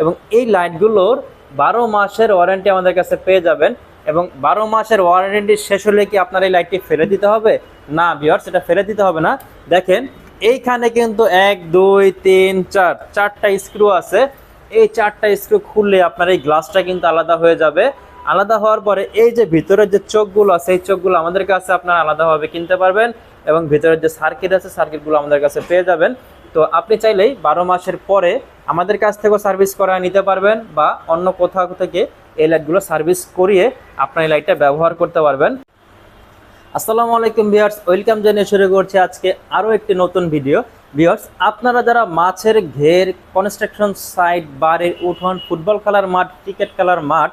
এবং এই লাইটগুলোর বারো মাসের ওয়ারেন্টি আমাদের কাছে পেয়ে যাবেন। এবং বারো মাসের ওয়ারেন্টি শেষ হলে কি আপনার এই লাইটটি ফেলে দিতে হবে? না বিয়ার সেটা ফেলে দিতে হবে না। দেখেন, এইখানে কিন্তু এক, দুই, তিন, চার, চারটা স্ক্রু আছে। এই চারটা স্ক্রু খুললে আপনার এই গ্লাসটা কিন্তু আলাদা হয়ে যাবে। আলাদা হওয়ার পরে এই যে ভিতরের যে চোখগুলো আছে, এই চোখগুলো আমাদের কাছে আপনারা আলাদাভাবে কিনতে পারবেন এবং ভিতরের যে সার্কিট আছে সার্কিটগুলো আমাদের কাছে পেয়ে যাবেন। তো আপনি চাইলেই বারো মাসের পরে আমাদের কাছ থেকেও সার্ভিস করা নিতে পারবেন বা অন্য কোথাও থেকে এই লাইটগুলো সার্ভিস করিয়ে আপনার এই লাইটটা ব্যবহার করতে পারবেন। আসসালামু আলাইকুম ভিউয়ার্স, ওয়েলকাম জানিয়ে শুরু করছি আজকে আরও একটি নতুন ভিডিও। ভিউয়ার্স, আপনারা যারা মাছের ঘের কনস্ট্রাকশন সাইট বাড়ির উঠোন, ফুটবল খেলার মাঠ ক্রিকেট খেলার মাঠ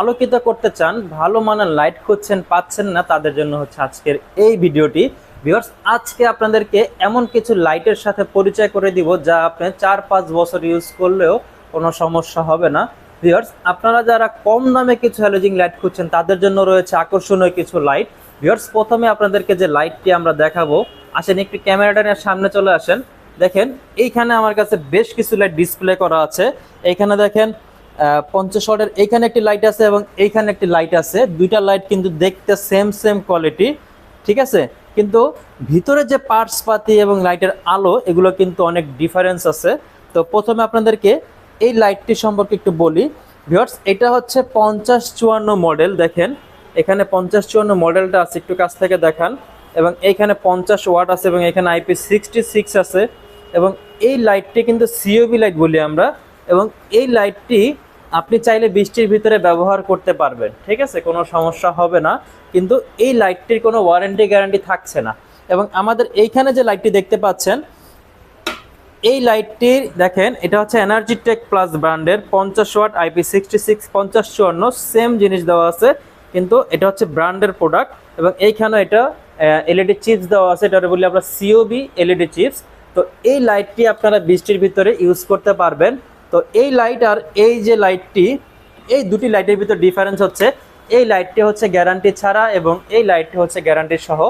আলোকিত করতে চান, ভালো মানের লাইট খুঁজছেন, পাচ্ছেন না, তাদের জন্য হচ্ছে আজকের এই ভিডিওটি। ভিউয়ার্স, আজকে আপনাদেরকে এমন কিছু লাইটের সাথে পরিচয় করে দিব যা আপনি চার পাঁচ বছর ইউজ করলেও কোনো সমস্যা হবে না। ভিউয়ার্স, আপনারা যারা কম দামে কিছু হ্যালোজিং লাইট খুঁজছেন, তাদের জন্য রয়েছে আকর্ষণীয় কিছু লাইট ভিউয়ার্স, প্রথমে আপনাদেরকে যে লাইটটি আমরা দেখাবো, আসেন একটু ক্যামেরাটা নিয়ে সামনে চলে আসেন। দেখেন, এইখানে আমার কাছে বেশ কিছু লাইট ডিসপ্লে করা আছে। এইখানে দেখেন পঞ্চাশ ওয়াটের এইখানে একটি লাইট আছে এবং এইখানে একটি লাইট আছে। দুইটা লাইট কিন্তু দেখতে সেম সেম কোয়ালিটি ঠিক আছে? কিন্তু ভিতরে যে পার্টস পাতি এবং লাইটের আলো, এগুলো কিন্তু অনেক ডিফারেন্স আছে। তো প্রথমে আপনাদেরকে এই লাইটটি সম্পর্কে একটু বলি। ভিউয়ার্স এটা হচ্ছে পঞ্চাশ চুয়ান্ন মডেল দেখেন। এখানে পঞ্চাশ চুয়ান্ন মডেলটা আছে, একটু কাছ থেকে দেখান। এবং এইখানে পঞ্চাশ ওয়াট আছে এবং এখানে আইপি সিক্সটি সিক্স আছে। এবং এই লাইটটি কিন্তু সিওবি লাইট বলি আমরা। এবং এই লাইটটি আপনি চাইলে বৃষ্টির ভিতরে ব্যবহার করতে পারবেন, ঠিক আছে? কোনো সমস্যা হবে না, কিন্তু এই লাইটটির কোনো ওয়ারেন্টি গ্যারান্টি থাকছে না। এবং আমাদের এইখানে যে লাইটটি দেখতে পাচ্ছেন, এই লাইটটির, দেখেন, এটা হচ্ছে এনার্জি টেক প্লাস ব্র্যান্ডের পঞ্চাশ ওয়াট আইপি সিক্সটি সিক্স পঞ্চাশ চুয়ান্ন সেম জিনিস দেওয়া আছে, কিন্তু এটা হচ্ছে ব্র্যান্ডের প্রোডাক্ট এবং এইখানে এটা এলইডি চিপস দেওয়া আছে এটা বলি আমরা সিওবি এলইডি চিপস তো এই লাইটটি আপনারা বৃষ্টির ভিতরে ইউজ করতে পারবেন। তো এই লাইট আর এই যে লাইটটি এই দুটি লাইটের ভিতর ডিফারেন্স হচ্ছে, এই লাইটটি হচ্ছে গ্যারান্টি ছাড়া এবং এই লাইটটি হচ্ছে গ্যারান্টি সহ।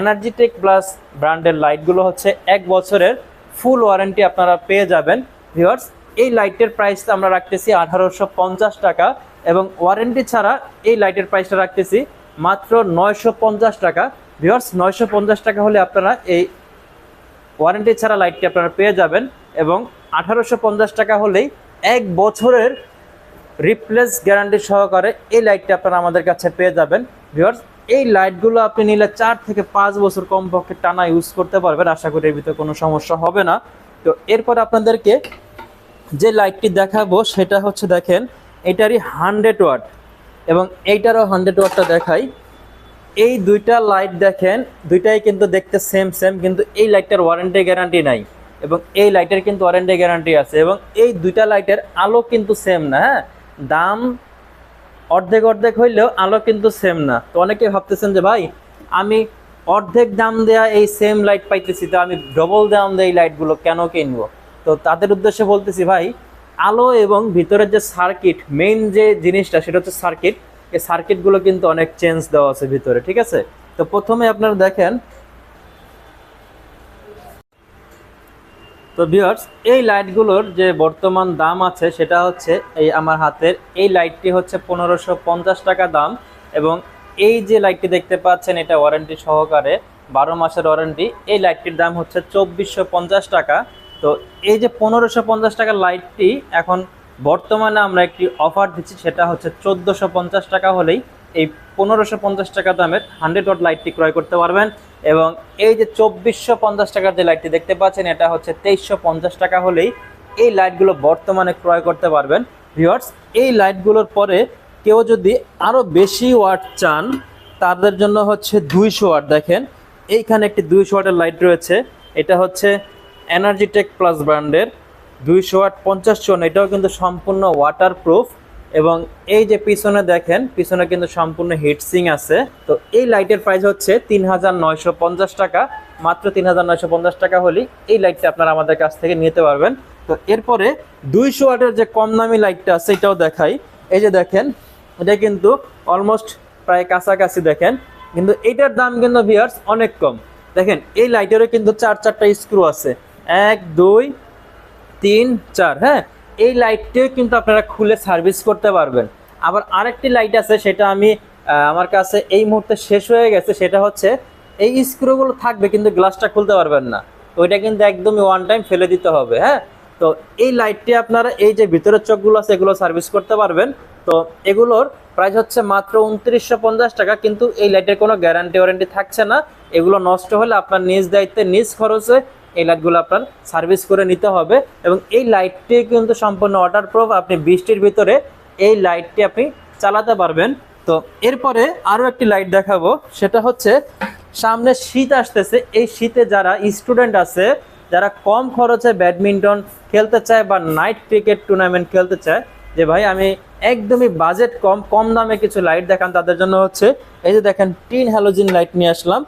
এনার্জিটেক প্লাস ব্র্যান্ডের লাইটগুলো হচ্ছে এক বছরের ফুল ওয়ারেন্টি আপনারা পেয়ে যাবেন। ভিউয়ার্স এই লাইটের প্রাইসটা আমরা রাখতেছি আঠারোশো পঞ্চাশ টাকা এবং ওয়ারেন্টি ছাড়া এই লাইটের প্রাইসটা রাখতেছি মাত্র নয়শো পঞ্চাশ টাকা। ভিউয়ার্স নয়শো পঞ্চাশ টাকা হলে আপনারা এই ওয়ারেন্টি ছাড়া লাইটটি আপনারা পেয়ে যাবেন এবং আঠারোশো পঞ্চাশ টাকা হলেই এক বছরের রিপ্লেস গ্যারান্টি সহকারে এই লাইটটা আপনারা আমাদের কাছে পেয়ে যাবেন। ভিউয়ার্স এই লাইটগুলো আপনি নিলে চার থেকে পাঁচ বছর কমপক্ষে টানা ইউজ করতে পারবেন। আশা করি এর ভিতরে কোনো সমস্যা হবে না। তো এরপর আপনাদেরকে যে লাইটটি দেখাবো, সেটা হচ্ছে দেখেন, এটারই হান্ড্রেড ওয়াট এবং এইটারও হান্ড্রেড ওয়াটটা দেখাই। এই দুইটা লাইট দেখেন, দুইটাই কিন্তু দেখতে সেম সেম কিন্তু এই লাইটটার ওয়ারেন্টি গ্যারান্টি নাই। এবং এই লাইটের কিন্তু ওয়ারেন্টি গ্যারান্টি আছে এবং এই দুইটা লাইটের আলো কিন্তু সেম না হ্যাঁ? দাম অর্ধেক অর্ধেক হইলেও আলো কিন্তু সেম না। তো অনেকে ভাবতেছেন যে, ভাই, আমি অর্ধেক দাম দেয়া এই সেম লাইট পাইতেছি, তো আমি ডবল দাম দেয় এই লাইটগুলো কেন কিনবো? তো তাদের উদ্দেশ্যে বলতেছি, ভাই, আলো এবং ভিতরের যে সার্কিট মেইন যে জিনিসটা, সেটা হচ্ছে সার্কিট এই সার্কিটগুলো কিন্তু অনেক চেঞ্জ দেওয়া আছে ভিতরে, ঠিক আছে? তো প্রথমে আপনারা দেখেন তো ভিউয়ার্স এই লাইটগুলোর যে বর্তমান দাম আছে, সেটা হচ্ছে এই আমার হাতের, এই লাইটটি হচ্ছে পনেরোশো টাকা দাম এবং এই যে লাইটটি দেখতে পাচ্ছেন, এটা ওয়ারেন্টি সহকারে বারো মাসের ওয়ারেন্টি এই লাইটটির দাম হচ্ছে চব্বিশশো টাকা। তো এই যে পনেরোশো টাকার লাইটটি এখন বর্তমানে আমরা একটি অফার দিচ্ছি, সেটা হচ্ছে চোদ্দোশো টাকা হলেই এই পনেরোশো টাকা দামের হান্ড্রেড ওয়াট লাইটটি ক্রয় করতে পারবেন। এবং এই যে চব্বিশশো পঞ্চাশ টাকার যে লাইটটি দেখতে পাচ্ছেন, এটা হচ্ছে তেইশশো পঞ্চাশ টাকা হলেই এই লাইটগুলো বর্তমানে ক্রয় করতে পারবেন। ভিওয়ার্স এই লাইটগুলোর পরে কেউ যদি আরও বেশি ওয়াট চান, তাদের জন্য হচ্ছে দুইশো ওয়াট দেখেন। এইখানে একটি দুইশো ওয়াটের লাইট রয়েছে। এটা হচ্ছে এনার্জিটেক প্লাস ব্র্যান্ডের দুইশো ওয়াট পঞ্চাশ চুয়ান্ন এটাও কিন্তু সম্পূর্ণ ওয়াটার প্রুফ এবং এই যে পিছনে দেখেন, পিছনে কিন্তু সম্পূর্ণ হিটসিং আছে। তো এই লাইটের প্রাইস হচ্ছে তিন হাজার নয়শো পঞ্চাশ টাকা। মাত্র তিন হাজার নয়শো পঞ্চাশ টাকা হলেই এই লাইটটা আপনারা আমাদের কাছ থেকে নিতে পারবেন। তো এরপরে দুইশো ওয়াটের যে কম দামি লাইটটা আছে, এটাও দেখাই। এই যে দেখেন, এটা কিন্তু অলমোস্ট প্রায় কাছাকাছি দেখেন। কিন্তু এইটার দাম কিন্তু ভিয়ার্স অনেক কম। দেখেন, এই লাইটেরও কিন্তু চার চারটা স্ক্রু আছে। এক, দুই, তিন, চার হ্যাঁ? এই লাইটটিও কিন্তু আপনারা খুলে সার্ভিস করতে পারবেন। আবার আরেকটি লাইট আছে, সেটা আমি আমার কাছে এই মুহূর্তে শেষ হয়ে গেছে, সেটা হচ্ছে এই স্ক্রুগুলো থাকবে কিন্তু গ্লাসটা খুলতে পারবেন না। ওইটা কিন্তু একদমই ওয়ান টাইম ফেলে দিতে হবে হ্যাঁ? তো এই লাইটটি আপনারা এই যে ভিতরের চোখগুলো আছে, এগুলো সার্ভিস করতে পারবেন। তো এগুলোর প্রাইস হচ্ছে মাত্র উনত্রিশশো টাকা, কিন্তু এই লাইটের কোনো গ্যারান্টি ওয়ারেন্টি থাকছে না। এগুলো নষ্ট হলে আপনার নিজ দায়িত্বে, নিজ খরচে এই লাইটগুলো আপনার সার্ভিস করে নিতে হবে এবং এই লাইটটি কিন্তু সম্পূর্ণ ওয়াটার প্রুফ আপনি বৃষ্টির ভিতরে এই লাইটটি আপনি চালাতে পারবেন। তো এরপরে আরও একটি লাইট দেখাবো, সেটা হচ্ছে সামনে শীত আসতেছে। এই শীতে যারা স্টুডেন্ট আছে, যারা কম খরচে ব্যাডমিন্টন খেলতে চায় বা নাইট ক্রিকেট টুর্নামেন্ট খেলতে চায়, যে ভাই আমি একদমই বাজেট কম কম দামে কিছু লাইট দেখান, তাদের জন্য হচ্ছে, এই যে দেখেন, টিন হ্যালোজিন লাইট নিয়ে আসলাম।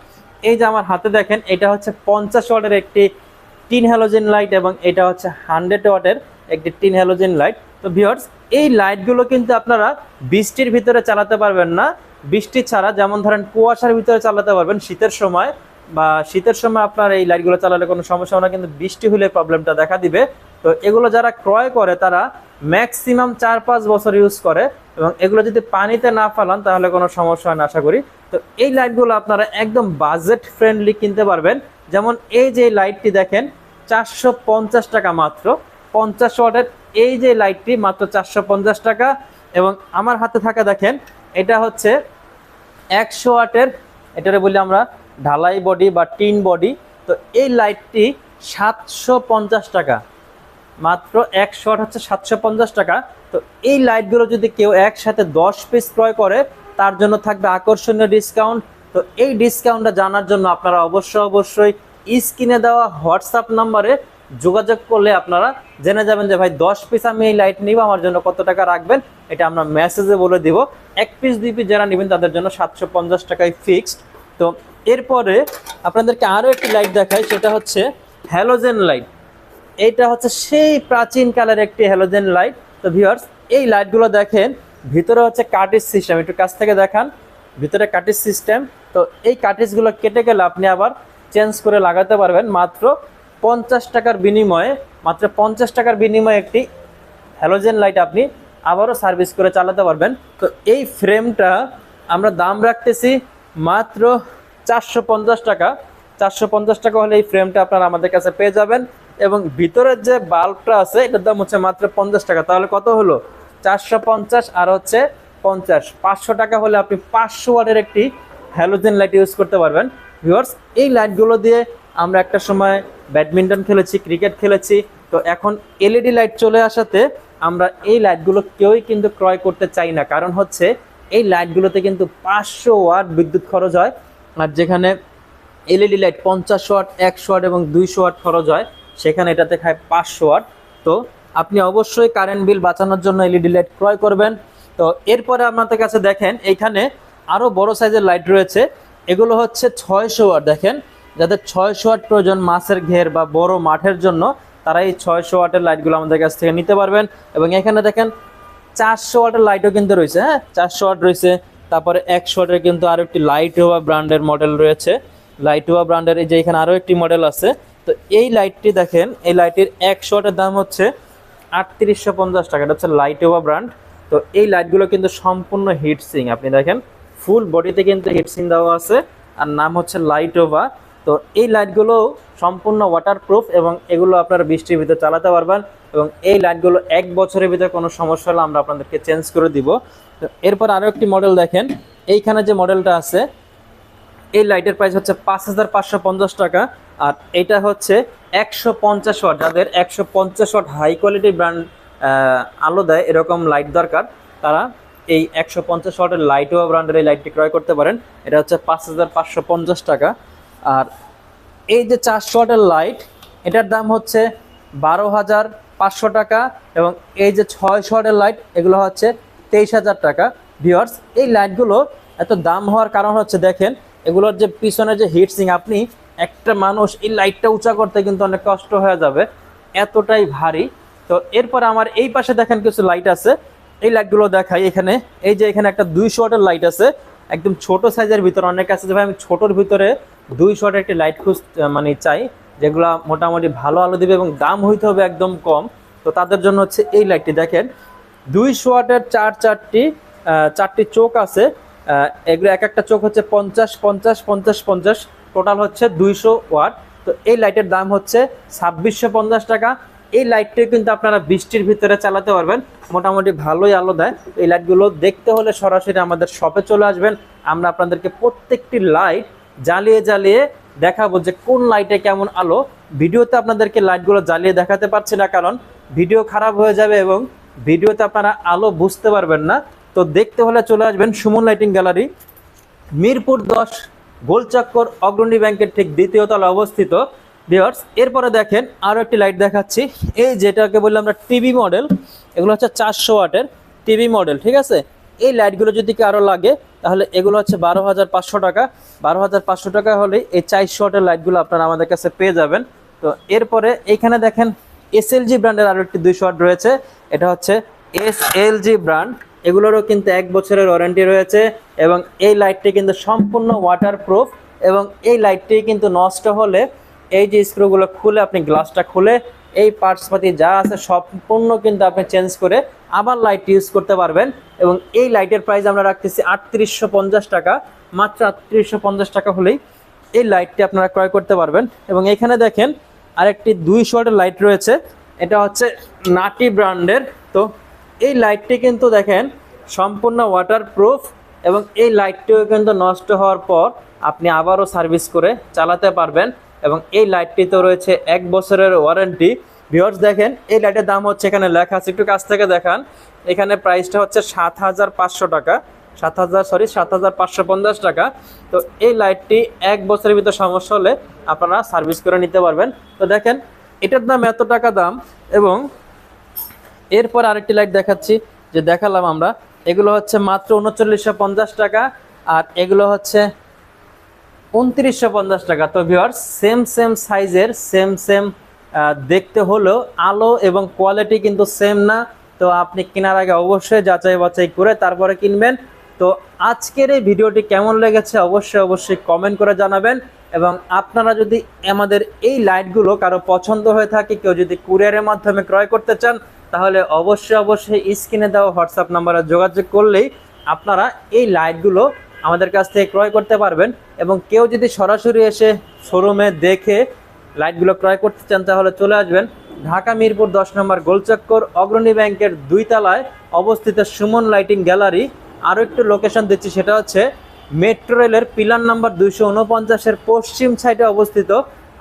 এই যে আমার হাতে দেখেন, এটা হচ্ছে পঞ্চাশ ওয়াটের একটি টিন হ্যালোজেন লাইট এবং এটা হচ্ছে হান্ড্রেড ওয়াটের একটি টিন হ্যালোজেন লাইট তো ভিউয়ার্স এই লাইটগুলো কিন্তু আপনারা বৃষ্টির ভিতরে চালাতে পারবেন না। বৃষ্টি ছাড়া যেমন ধরেন কুয়াশার ভিতরে চালাতে পারবেন, শীতের সময় বা শীতের সময় আপনার এই লাইটগুলো চালালে কোনো সমস্যা হবে না, কিন্তু বৃষ্টি হলে প্রবলেমটা দেখা দিবে। তো এগুলো যারা ক্রয় করে, তারা ম্যাক্সিমাম চার পাঁচ বছর ইউজ করে এবং এগুলো যদি পানিতে না ফালান, তাহলে কোনো সমস্যা হয় না, আশা করি। তো এই লাইটগুলো আপনারা একদম বাজেট ফ্রেন্ডলি কিনতে পারবেন। যেমন এই যে লাইটটি দেখেন, চারশো পঞ্চাশ টাকা মাত্র। পঞ্চাশ ওয়াটের এই যে লাইটটি মাত্র চারশো পঞ্চাশ টাকা। এবং আমার হাতে থাকা দেখেন, এটা হচ্ছে একশো ওয়াটের, এটারে বলি আমরা ঢালাই বডি বা টিন বডি তো এই লাইটটি সাতশো পঞ্চাশ টাকা। মাত্র একশো শট হচ্ছে সাতশো পঞ্চাশ টাকা। তো এই লাইটগুলো যদি কেউ একসাথে দশ পিস ক্রয় করে তার জন্য থাকবে আকর্ষণীয় ডিসকাউন্ট তো এই ডিসকাউন্টটা জানার জন্য আপনারা অবশ্যই অবশ্যই স্ক্রিনে দেওয়া হোয়াটসঅ্যাপ নাম্বারে যোগাযোগ করলে আপনারা জেনে যাবেন যে, ভাই, দশ পিস আমি এই লাইট নিব, আমার জন্য কত টাকা রাখবেন? এটা আমরা মেসেজে বলে দিব। এক পিস দুই পিস যারা নেবেন, তাদের জন্য সাতশো পঞ্চাশ টাকায় ফিক্সড তো এরপরে আপনাদেরকে আরও একটি লাইট দেখাই, সেটা হচ্ছে হ্যালোজেন লাইট এইটা হচ্ছে সেই প্রাচীন কালের একটি হ্যালোজেন লাইট তো ভিউয়ার্স এই লাইটগুলো দেখেন ভিতরে হচ্ছে কাটিস সিস্টেম, একটু কাছ থেকে দেখান। ভিতরে কাটিস সিস্টেম, তো এই কাটিসগুলো কেটে গেলে আপনি আবার চেঞ্জ করে লাগাতে পারবেন। মাত্র পঞ্চাশ টাকার বিনিময়ে, মাত্র পঞ্চাশ টাকার বিনিময়ে একটি হ্যালোজেন লাইট আপনি আবারও সার্ভিস করে চালাতে পারবেন। তো এই ফ্রেমটা আমরা দাম রাখতেছি মাত্র চারশো পঞ্চাশ টাকা। চারশো পঞ্চাশ টাকা হলে এই ফ্রেমটা আপনারা আমাদের কাছে পেয়ে যাবেন। এবং ভিতরের যে বাল্বটা আছে, এটার দাম হচ্ছে মাত্র পঞ্চাশ টাকা। তাহলে কত হলো? চারশো পঞ্চাশ আর হচ্ছে পঞ্চাশ। পাঁচশো টাকা হলে আপনি পাঁচশো ওয়াটের একটি হ্যালোজেন লাইট ইউজ করতে পারবেন। ভিউয়ার্স এই লাইটগুলো দিয়ে আমরা একটা সময় ব্যাডমিন্টন খেলেছি ক্রিকেট খেলেছি। তো এখন এলইডি লাইট চলে আসাতে আমরা এই লাইটগুলো কেউই কিন্তু ক্রয় করতে চাই না। কারণ হচ্ছে এই লাইটগুলোতে কিন্তু পাঁচশো ওয়াট বিদ্যুৎ খরচ হয়। আর যেখানে এলইডি লাইট পঞ্চাশ ওয়াট, একশো ওয়াট এবং দুইশো ওয়াট খরচ হয়, সেখানে এটাতে খায় পাঁচশো ওয়াট। তো আপনি অবশ্যই কারেন্ট বিল বাঁচানোর জন্য এলইডি লাইট ক্রয় করবেন। তো এরপরে আপনাদের কাছে দেখেন এইখানে আরও বড় সাইজের লাইট রয়েছে। এগুলো হচ্ছে ছয়শো ওয়াট দেখেন। যাদের ছয়শো ওয়াট প্রয়োজন মাছের ঘের বা বড় মাঠের জন্য তারা এই ছয়শো ওয়াটের লাইটগুলো আমাদের কাছ থেকে নিতে পারবেন। এবং এখানে দেখেন, চারশো ওয়াটের লাইটও কিন্তু রয়েছে হ্যাঁ? চারশো ওয়াট রয়েছে। তারপরে একশো ওয়াটের কিন্তু আরও একটি লাইট হওয়া ব্র্যান্ডের মডেল রয়েছে। লাইট হওয়া ব্র্যান্ডের এই যে এখানে আরও একটি মডেল আছে। তো এই লাইটটি দেখেন, এই লাইটের একশো ওয়াটের দাম হচ্ছে আটত্রিশশো পঞ্চাশ টাকা। এটা হচ্ছে লাইট হওয়া ব্র্যান্ড তো এই লাইটগুলো কিন্তু সম্পূর্ণ হিটসিং আপনি দেখেন ফুল বডিতে কিন্তু হিটসিং দেওয়া আছে। আর নাম হচ্ছে লাইটোভা তো এই লাইটগুলো সম্পূর্ণ ওয়াটারপ্রুফ এবং এগুলো আপনারা বৃষ্টির ভিতরে চালাতে পারবেন এবং এই লাইটগুলো এক বছরের ভিতরে কোনো সমস্যা হলে আমরা আপনাদেরকে চেঞ্জ করে দিব। তো এরপর আরও একটি মডেল দেখেন। এইখানে যে মডেলটা আছে, এই লাইটের প্রাইস হচ্ছে পাঁচ হাজার পাঁচশো পঞ্চাশ টাকা। আর এটা হচ্ছে একশো পঞ্চাশ ওয়াট। যাদের একশো পঞ্চাশ ওয়াট হাই কোয়ালিটি ব্র্যান্ড আলো দেয়, এরকম লাইট দরকার, তারা এই একশো পঞ্চাশ ওয়াটের লাইটও ব্র্যান্ডের এই লাইটটি ক্রয় করতে পারেন। এটা হচ্ছে পাঁচ হাজার পাঁচশো পঞ্চাশ টাকা। আর এই যে চারশো ওয়াটের লাইট এটার দাম হচ্ছে বারো হাজার পাঁচশো টাকা এবং এই যে ছয়শো ওয়াটের লাইট এগুলো হচ্ছে তেইশ হাজার টাকা। ভিওয়ার্স এই লাইটগুলো এত দাম হওয়ার কারণ হচ্ছে, দেখেন, এগুলোর যে পিছনে যে হিটসিং আপনি একটা মানুষ এই লাইটটা উঁচা করতে কিন্তু অনেক কষ্ট হয়ে যাবে, এতটাই ভারী। তো এরপর আমার এই পাশে দেখেন কিছু লাইট আছে। এই লাইটগুলো দেখাই এখানে। এই যে এখানে একটা দুইশো ওয়াটের লাইট আছে। একদম ছোট সাইজের ভিতরে অনেক আছে যে ভাই, আমি ছোটোর ভিতরে দুইশো ওয়াটের একটি লাইট খুঁজ মানে চাই, যেগুলো মোটামুটি ভালো আলো দিবে এবং দাম হইতে হবে একদম কম। তো তাদের জন্য হচ্ছে এই লাইটটি দেখেন। দুইশো ওয়াটের চার চারটি চারটি চোখ আছে। এগুলো এক একটা চোখ হচ্ছে পঞ্চাশ পঞ্চাশ পঞ্চাশ পঞ্চাশ। টোটাল হচ্ছে দুইশো ওয়াট। তো এই লাইটের দাম হচ্ছে ছাব্বিশশো পঞ্চাশ টাকা। এই লাইটটি কিন্তু আপনারা বৃষ্টির ভিতরে চালাতে পারবেন। মোটামুটি ভালোই আলো দেয়। এই লাইটগুলো দেখতে হলে সরাসরি আমাদের শপে চলে আসবেন। আমরা আপনাদেরকে প্রত্যেকটি লাইট জ্বালিয়ে জ্বালিয়ে দেখাবো যে কোন লাইটে কেমন আলো। ভিডিওতে আপনাদেরকে লাইটগুলো জ্বালিয়ে দেখাতে পারছি না, কারণ ভিডিও খারাপ হয়ে যাবে এবং ভিডিওতে আপনারা আলো বুঝতে পারবেন না। তো দেখতে হলে চলে আসবেন সুমন লাইটিং গ্যালারি, মিরপুর দশ গোলচক্কর অগ্রণী ব্যাংকের ঠিক দ্বিতীয় তলা অবস্থিত। ভিওর্স এরপরে দেখেন আরও একটি লাইট দেখাচ্ছি। এই যেটাকে বললাম আমরা টিভি মডেল এগুলো হচ্ছে চারশো ওয়াটের টিভি মডেল ঠিক আছে? এই লাইটগুলো যদি কারও লাগে, তাহলে এগুলো হচ্ছে বারো হাজার পাঁচশো টাকা। বারো হাজার পাঁচশো টাকা হলে এই চারশো ওয়াটের লাইটগুলো আপনারা আমাদের কাছে পেয়ে যাবেন। তো এরপরে এইখানে দেখেন এসএলজি ব্র্যান্ডের আরও একটি দুইশো ওয়াট রয়েছে। এটা হচ্ছে এস এলজি ব্র্যান্ড এগুলোরও কিন্তু এক বছরের ওয়ারেন্টি রয়েছে এবং এই লাইটটি কিন্তু সম্পূর্ণ ওয়াটার প্রুফ এবং এই লাইটটি কিন্তু নষ্ট হলে এই যে স্ক্রুগুলো খুলে আপনি গ্লাসটা খুলে এই পার্টসপাতি যা আছে সম্পূর্ণ কিন্তু আপনি চেঞ্জ করে আবার লাইট ইউজ করতে পারবেন এবং এই লাইটের প্রাইস আমরা রাখতেছি আটত্রিশশো টাকা, মাত্র আটত্রিশশো টাকা হলেই এই লাইটটি আপনারা ক্রয় করতে পারবেন। এবং এখানে দেখেন আরেকটি দুইশো ওয়াটের লাইট রয়েছে, এটা হচ্ছে নাটি ব্র্যান্ডের তো এই লাইটটি কিন্তু দেখেন সম্পূর্ণ ওয়াটার প্রুফ এবং এই লাইটটিও কিন্তু নষ্ট হওয়ার পর আপনি আবারও সার্ভিস করে চালাতে পারবেন এবং এই লাইটটিতে রয়েছে এক বছরের ওয়ারেন্টি ভিওর্স দেখেন, এই লাইটের দাম হচ্ছে এখানে লেখা আছে। একটু কাছ থেকে দেখান। এখানে প্রাইসটা হচ্ছে সাত হাজার পাঁচশো টাকা। সাত হাজার সরি সাত হাজার পাঁচশো পঞ্চাশ টাকা। তো এই লাইটটি এক বছরের ভিতর সমস্যা হলে আপনারা সার্ভিস করে নিতে পারবেন। তো দেখেন, এটার দাম এত টাকা দাম এবং এরপর আরেকটি লাইট দেখাচ্ছি, যে দেখালাম আমরা। এগুলো হচ্ছে মাত্র উনচল্লিশশো পঞ্চাশ টাকা, আর এগুলো হচ্ছে উনত্রিশশো পঞ্চাশ টাকা। তো ভিওয়ার্স সেম সেম সাইজের সেম সেম দেখতে হলেও আলো এবং কোয়ালিটি কিন্তু সেম না। তো আপনি কেনার আগে অবশ্যই যাচাই বাছাই করে তারপরে কিনবেন। তো আজকের এই ভিডিওটি কেমন লেগেছে অবশ্যই অবশ্যই কমেন্ট করে জানাবেন। এবং আপনারা যদি আমাদের এই লাইটগুলো কারও পছন্দ হয়ে থাকে, কেউ যদি কুরিয়ারের মাধ্যমে ক্রয় করতে চান তাহলে অবশ্যই অবশ্যই স্ক্রিনে দেওয়া হোয়াটসঅ্যাপ নাম্বারে যোগাযোগ করলেই আপনারা এই লাইটগুলো আমাদের কাছ থেকে ক্রয় করতে পারবেন এবং কেউ যদি সরাসরি এসে শোরুমে দেখে লাইটগুলো ক্রয় করতে চান তাহলে চলে আসবেন ঢাকা মিরপুর দশ নম্বর গোলচক্কর অগ্রণী ব্যাংকের দুই তলায় অবস্থিত সুমন লাইটিং গ্যালারি। আরও একটু লোকেশন দিচ্ছি, সেটা হচ্ছে মেট্রো রেলের পিলার নাম্বার দুইশো উনপঞ্চাশের পশ্চিম সাইডে অবস্থিত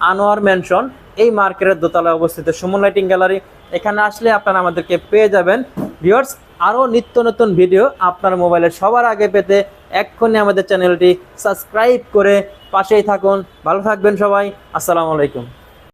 আনোয়ার ম্যানশন এই মার্কেটের দোতলায় অবস্থিত সুমন লাইটিং গ্যালারি। এখানে আসলে আপনারা আমাদেরকে পেয়ে যাবেন। ভিউয়ার্স, আরও নিত্য নতুন ভিডিও আপনার মোবাইলে সবার আগে পেতে এক্ষুনি আমাদের চ্যানেলটি সাবস্ক্রাইব করে পাশেই থাকুন। ভালো থাকবেন সবাই। আসসালামু আলাইকুম।